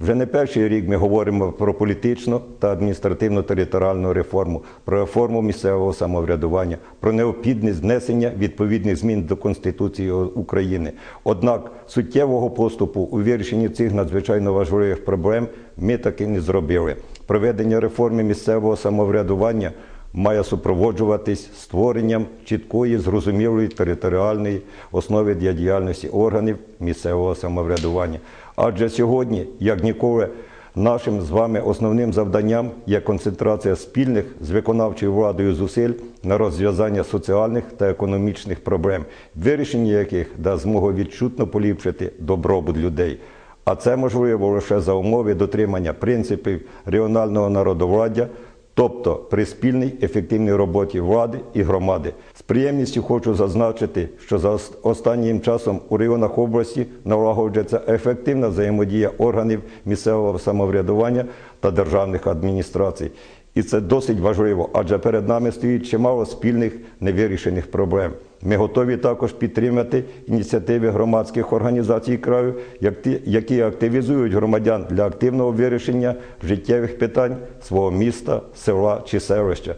Вже не перший рік ми говоримо про політичну та адміністративно-територіальну реформу, про реформу місцевого самоврядування, про необхідність внесення відповідних змін до Конституції України. Однак суттєвого поступу у вирішенні цих надзвичайно важливих проблем ми таки не зробили. Проведення реформи місцевого самоврядування має супроводжуватись створенням чіткої, зрозумілої територіальної основи для діяльності органів місцевого самоврядування. Адже сьогодні, як ніколи, нашим з вами основним завданням є концентрація спільних з виконавчою владою зусиль на розв'язання соціальних та економічних проблем, вирішення яких дасть змогу відчутно поліпшити добробут людей. А це можливо лише за умови дотримання принципів регіонального народовладдя, тобто при спільній ефективній роботі влади і громади. З приємністю хочу зазначити, що за останнім часом у районах області налагоджується ефективна взаємодія органів місцевого самоврядування та державних адміністрацій. І це досить важливо, адже перед нами стоїть чимало спільних невирішених проблем. Ми готові також підтримати ініціативи громадських організацій краю, які активізують громадян для активного вирішення життєвих питань свого міста, села чи селища.